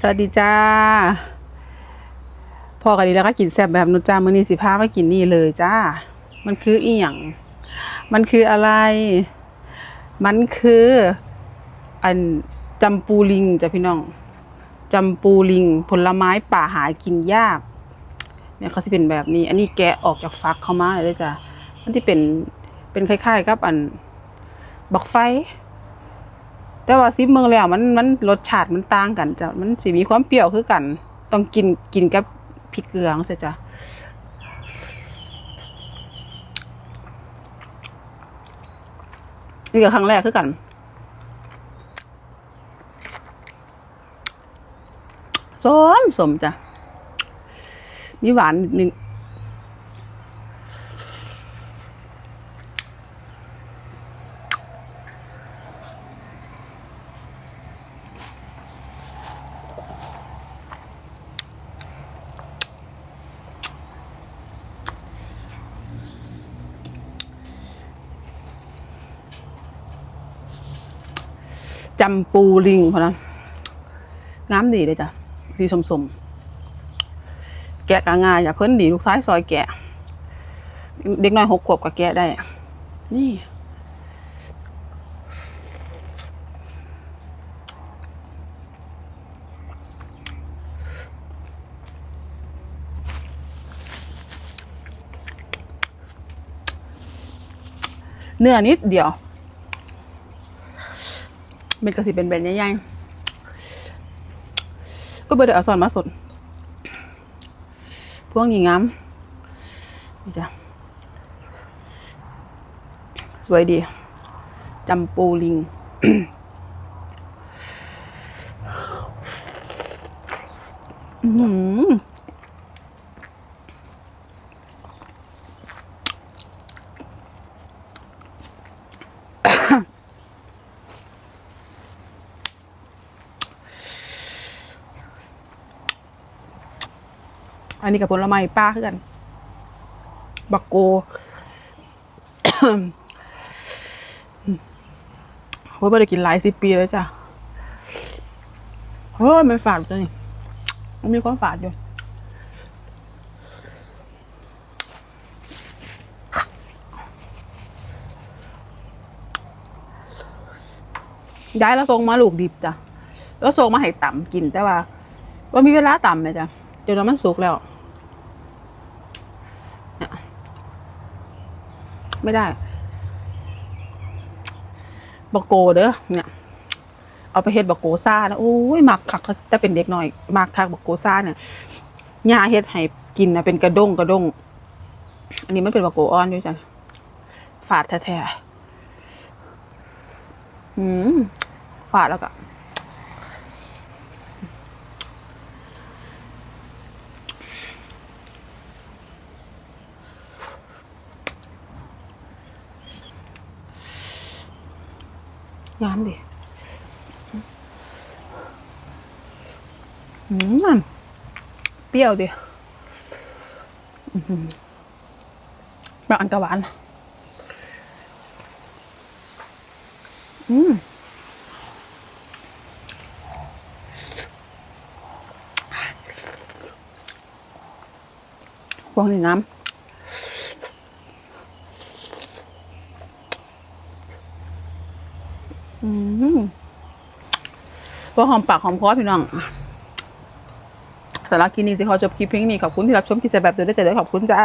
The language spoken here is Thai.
สวัสดีจ้าพอกันดีแล้วก็กินแซ่บแบบนุจ้ามือนี้สิพามากินนี่เลยจ้า มันคืออีหยังมันคืออะไร มันคืออันจำปูลิงจ้ะพี่น้องจำปูลิง ผลไม้ป่าหากินยากเนี่ยเขาสิเป็นแบบนี้ อันนี้แกะออกจากฟักเข้ามาเลยจ้ะมันที่เป็นเป็นคล้ายๆกับอันบักไฟ แต่ว่าซิปเมืองแล้วมันมันรสชาติมันต่างกันจ้ะมันสิมีความเปรี้ยวคือกัน ต้องกินกินกับพริกเกลือจังซี้จ้ะนี่ก็ครั้งแรกคือกัน สมสมจ้ะมีหวานนิดนึง จำปูลิงพอนะงามดีเลยจ้ะสีสมสมแกะกะง่ายอย่าเพิ่นดีลูกซ้ายซอยแกะ เด็กน้อยหกขวบก็แกะได้ นี่เนื้อนิดเดียว เม็ดกระสิเป็นแบนใหญ่ๆก็เบอร์เดอเอาซอนมาสด พวกนี้งามนี่จ้ะสวยดีจำปูลิงอื้อหื อันนี้กับผลไม้ป้าคือกัน บักโกโอ้ยไม่ได้กินหลายสิบปีแล้วจ้ะเฮ้ยมันฝาดจังมันมีความฝาดอยู่ย้ายแล้วส่งมาลูกดิบจ้ะ แล้วส่งมาให้ต่ำกินแต่ว่าว่ามีเวลาต่ำไหมจ้ะ จนว่ามันสุกแล้ว ไม่ได้บักโกเด้อเนี่ย เอาไปเฮ็ดบักโกซ่านะโอ้ยมักคักแต่เป็นเด็กหน่อยมักคักบักโกซ่าเนี่ยย่าเฮ็ดให้กินนะเป็นกระด้งกระด้งอันนี้ไม่เป็นบักโกอ่อนด้วยจ้ะฝาดแท้ๆอืมฝาดแล้วก็ งามดิอืมเปรี้ยวดิอื้อหือแบบอันกะหวาน อืมพวกนี้น้ำ อืมพวกหอมปากหอมคอพี่น้องสำหรับคลิปนี้สิขอจบคลิปเพียงนี้ขอบคุณที่รับชมกิจแบบเดิมได้แต่เดี๋ยวขอบคุณจ้า